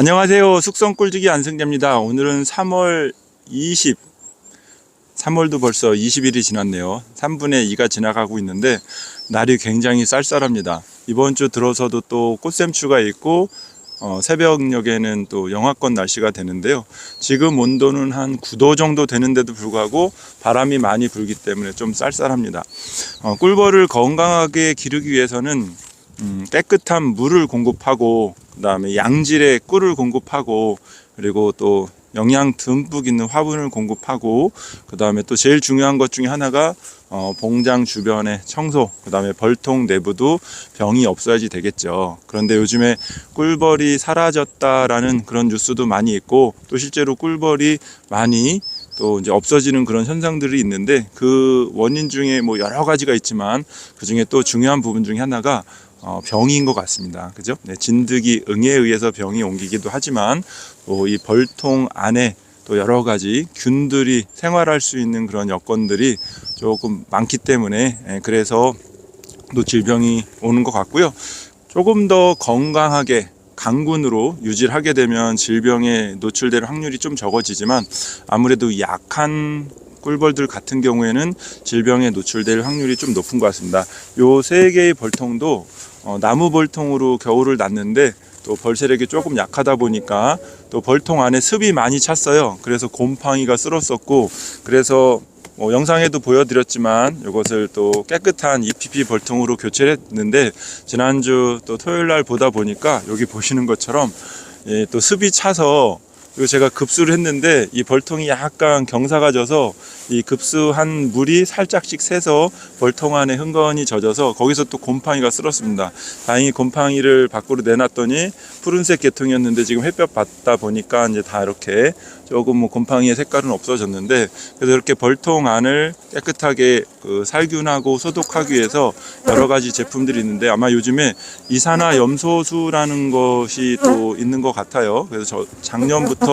안녕하세요. 숙성 꿀지기 안승재입니다. 오늘은 3월 20, 3월도 벌써 20일이 지났네요. 3분의 2가 지나가고 있는데 날이 굉장히 쌀쌀합니다. 이번 주 들어서도 또 꽃샘추가 있고 어, 새벽녘에는 또 영하권 날씨가 되는데요. 지금 온도는 한 9도 정도 되는데도 불구하고 바람이 많이 불기 때문에 좀 쌀쌀합니다. 어, 꿀벌을 건강하게 기르기 위해서는 음, 깨끗한 물을 공급하고 그 다음에 양질의 꿀을 공급하고 그리고 또 영양 듬뿍 있는 화분을 공급하고 그 다음에 또 제일 중요한 것 중에 하나가 어, 봉장 주변의 청소 그 다음에 벌통 내부도 병이 없어야지 되겠죠. 그런데 요즘에 꿀벌이 사라졌다라는 그런 뉴스도 많이 있고 또 실제로 꿀벌이 많이 또 이제 없어지는 그런 현상들이 있는데 그 원인 중에 뭐 여러 가지가 있지만 그 중에 또 중요한 부분 중에 하나가 어, 병인 것 같습니다. 그죠? 네, 진드기 응에 의해서 병이 옮기기도 하지만 또 이 벌통 안에 또 여러 가지 균들이 생활할 수 있는 그런 여건들이 조금 많기 때문에 예, 그래서 또 질병이 오는 것 같고요. 조금 더 건강하게 강군으로 유지를 하게 되면 질병에 노출될 확률이 좀 적어지지만 아무래도 약한 꿀벌들 같은 경우에는 질병에 노출될 확률이 좀 높은 것 같습니다. 요 세 개의 벌통도 어, 나무 벌통으로 겨울을 났는데 또 벌세력이 조금 약하다 보니까 또 벌통 안에 습이 많이 찼어요. 그래서 곰팡이가 쓸었었고 그래서 뭐 영상에도 보여드렸지만 이것을 또 깨끗한 EPP 벌통으로 교체를 했는데 지난주 또 토요일 날 보다 보니까 여기 보시는 것처럼 예, 또 습이 차서 그리고 제가 급수를 했는데 이 벌통이 약간 경사가 져서 이 급수한 물이 살짝씩 새서 벌통 안에 흥건히 젖어서 거기서 또 곰팡이가 쓸었습니다. 다행히 곰팡이를 밖으로 내놨더니 푸른색 계통이었는데 지금 햇볕 받다 보니까 이제 다 이렇게 조금 뭐 곰팡이의 색깔은 없어졌는데 그래서 이렇게 벌통 안을 깨끗하게 그 살균하고 소독하기 위해서 여러 가지 제품들이 있는데 아마 요즘에 이산화 염소수라는 것이 또 있는 것 같아요. 그래서 저 작년부터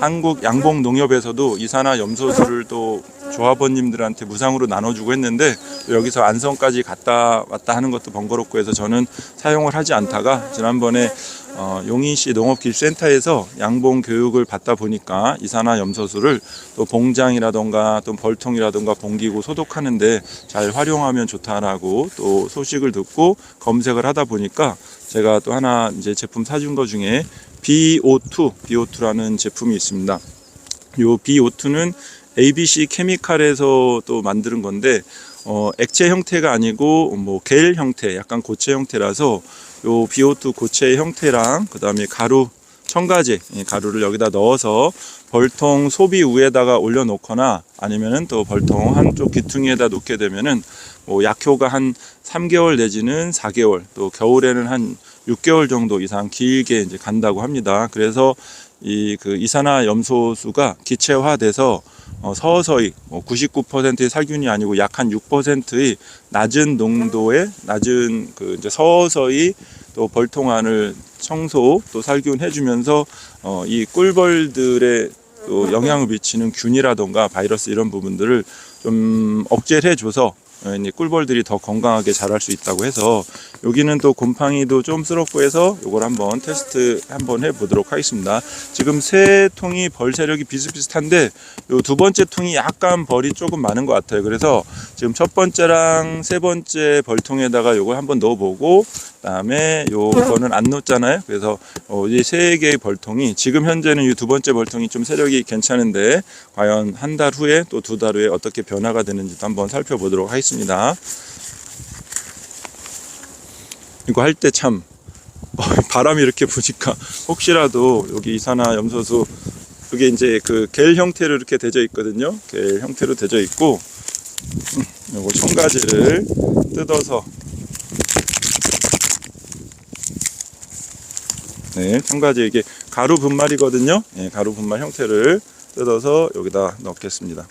한국 양봉 농협에서도 이산화 염소수를 또 조합원님들한테 무상으로 나눠주고 했는데 또 여기서 안성까지 갔다 왔다 하는 것도 번거롭고 해서 저는 사용을 하지 않다가 지난번에 어, 용인시 농업기술센터에서 양봉 교육을 받다 보니까 이산화 염소수를 또 봉장이라던가 또 벌통이라던가 봉기구 소독하는데 잘 활용하면 좋다라고 또 소식을 듣고 검색을 하다 보니까 제가 또 하나 이제 제품 사준 것 중에 BO2, BO2라는 제품이 있습니다. 요 BO2는 ABC 케미칼에서 또 만드는 건데 어, 액체 형태가 아니고 뭐 겔 형태, 약간 고체 형태라서 요 BO2 고체 형태랑 그 다음에 가루 첨가제 예, 가루를 여기다 넣어서 벌통 소비 위에다가 올려놓거나 아니면은 또 벌통 한쪽 귀퉁이에다 놓게 되면은 뭐 약효가 한 3개월 내지는 4개월 또 겨울에는 한 6개월 정도 이상 길게 이제 간다고 합니다. 그래서 이 그 이산화 염소수가 기체화돼서 어, 서서히 뭐 99%의 살균이 아니고 약 한 6%의 낮은 농도의 낮은 그 이제 서서히 또 벌통 안을 청소 또 살균해 주면서 어, 이 꿀벌들의 또 영향을 미치는 균이라던가 바이러스 이런 부분들을 좀 억제를 해줘서 꿀벌들이 더 건강하게 자랄 수 있다고 해서 여기는 또 곰팡이도 좀 쓸었고 해서 이걸 한번 테스트 한번 해보도록 하겠습니다. 지금 세 통이 벌 세력이 비슷비슷한데 요두 번째 통이 약간 벌이 조금 많은 것 같아요. 그래서 지금 첫 번째랑 세 번째 벌통에다가 요걸 한번 넣어보고 그다음에 요거는 안 넣었잖아요. 그래서 어, 이세 개의 벌통이 지금 현재는 이 두 번째 벌통이 좀 세력이 괜찮은데 과연 한 달 후에 또 두 달 후에 어떻게 변화가 되는지도 한번 살펴보도록 하겠습니다. 이거 할 때 참 바람이 이렇게 부니까 혹시라도 여기 이산화 염소수 그게 이제 그 겔 형태로 이렇게 되져 있거든요. 겔 형태로 되져 있고 음, 요거 첨가지를 뜯어서 네, 첨가지 이게 가루 분말이거든요. 네, 가루 분말 형태를 뜯어서 여기다 넣겠습니다.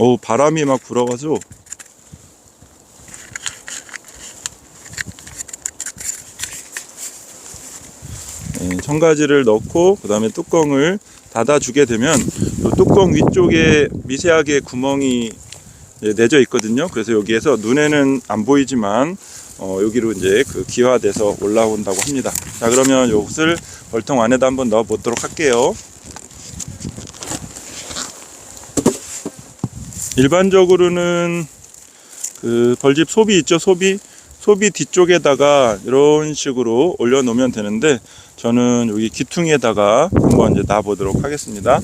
어우 바람이 막 불어가지고 네, 첨가지를 넣고 그 다음에 뚜껑을 닫아주게 되면 이 뚜껑 위쪽에 미세하게 구멍이 예, 내져 있거든요. 그래서 여기에서 눈에는 안 보이지만 어, 여기로 이제 그 기화돼서 올라온다고 합니다. 자 그러면 요것을 벌통 안에다 한번 넣어 보도록 할게요. 일반적으로는 그 벌집 소비 있죠 소비 소비 뒤쪽에다가 이런 식으로 올려 놓으면 되는데 저는 여기 기퉁에다가 한번 이제 놔 보도록 하겠습니다.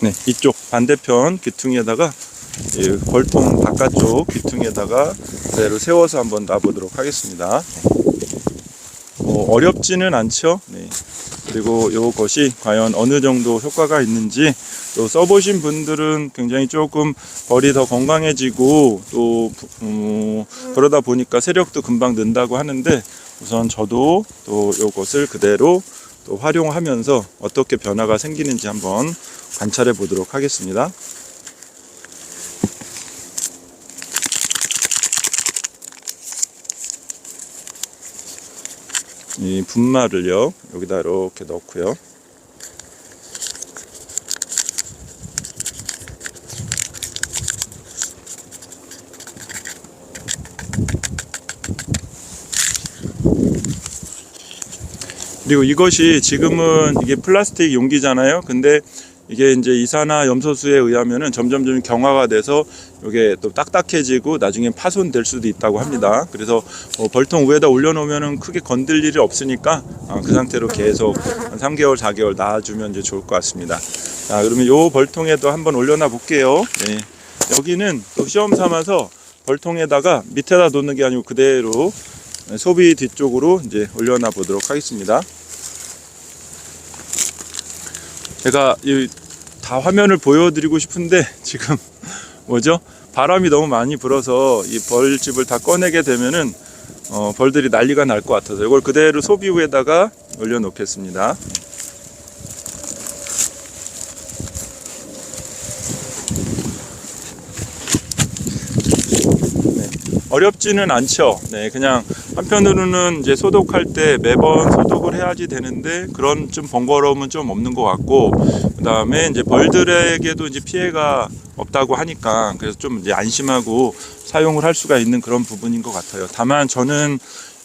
네, 이쪽 반대편 귀퉁이에다가 이 벌통 바깥쪽 귀퉁이에다가 그대로 세워서 한번 놔보도록 하겠습니다. 뭐 어렵지는 않죠. 네. 그리고 이것이 과연 어느 정도 효과가 있는지 또 써보신 분들은 굉장히 조금 벌이 더 건강해지고 또 음, 그러다 보니까 세력도 금방 는다고 하는데 우선 저도 또 이것을 그대로 또 활용하면서 어떻게 변화가 생기는지 한번 관찰해 보도록 하겠습니다. 이 분말을요 여기다 이렇게 넣고요. 그리고 이것이 지금은 이게 플라스틱 용기잖아요. 근데 이게 이제 이산화 염소수에 의하면은 점점점 경화가 돼서 이게 또 딱딱해지고 나중에 파손될 수도 있다고 합니다. 그래서 어, 벌통 위에다 올려놓으면은 크게 건들 일이 없으니까 어, 그 상태로 계속 한 3개월, 4개월 놔주면 이제 좋을 것 같습니다. 자, 그러면 요 벌통에도 한번 올려놔 볼게요. 네. 여기는 또 시험 삼아서 벌통에다가 밑에다 놓는 게 아니고 그대로 소비 뒤쪽으로 이제 올려놔 보도록 하겠습니다. 제가 이다 화면을 보여드리고 싶은데 지금 뭐죠? 바람이 너무 많이 불어서 이 벌집을 다 꺼내게 되면은 어, 벌들이 난리가 날 것 같아서 이걸 그대로 소비후에다가 올려놓겠습니다. 어렵지는 않죠. 네, 그냥 한편으로는 이제 소독할 때 매번 소독을 해야지 되는데 그런 좀 번거로움은 좀 없는 것 같고 그 다음에 이제 벌들에게도 이제 피해가 없다고 하니까 그래서 좀 이제 안심하고 사용을 할 수가 있는 그런 부분인 것 같아요. 다만 저는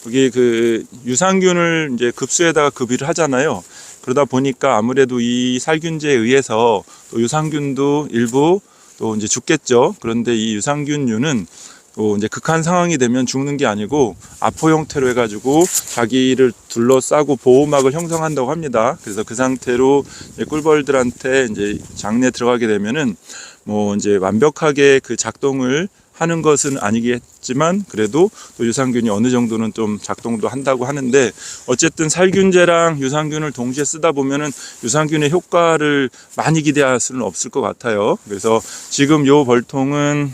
여기 그 유산균을 이제 급수에다가 급유를 하잖아요. 그러다 보니까 아무래도 이 살균제에 의해서 또 유산균도 일부 또 이제 죽겠죠. 그런데 이 유산균류는 또 이제 극한 상황이 되면 죽는 게 아니고 아포 형태로 해가지고 자기를 둘러싸고 보호막을 형성한다고 합니다. 그래서 그 상태로 이제 꿀벌들한테 이제 장내 들어가게 되면은 뭐 이제 완벽하게 그 작동을 하는 것은 아니겠지만 그래도 또 유산균이 어느 정도는 좀 작동도 한다고 하는데 어쨌든 살균제랑 유산균을 동시에 쓰다 보면은 유산균의 효과를 많이 기대할 수는 없을 것 같아요. 그래서 지금 요 벌통은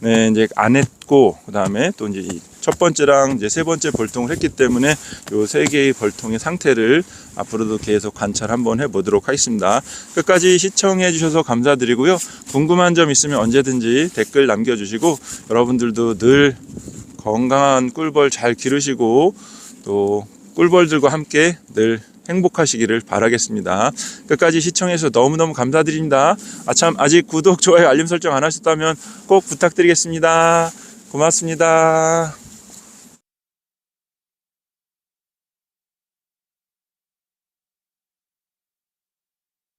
네, 이제 안 했고 그다음에 또 이제 이 첫 번째랑 이제 세 번째 벌통을 했기 때문에 요 세 개의 벌통의 상태를 앞으로도 계속 관찰 한번 해 보도록 하겠습니다. 끝까지 시청해 주셔서 감사드리고요. 궁금한 점 있으면 언제든지 댓글 남겨 주시고 여러분들도 늘 건강한 꿀벌 잘 기르시고 또 꿀벌들과 함께 늘 행복하시기를 바라겠습니다. 끝까지 시청해주셔서 너무너무 감사드립니다. 아참 아직 구독, 좋아요, 알림 설정 안 하셨다면 꼭 부탁드리겠습니다. 고맙습니다.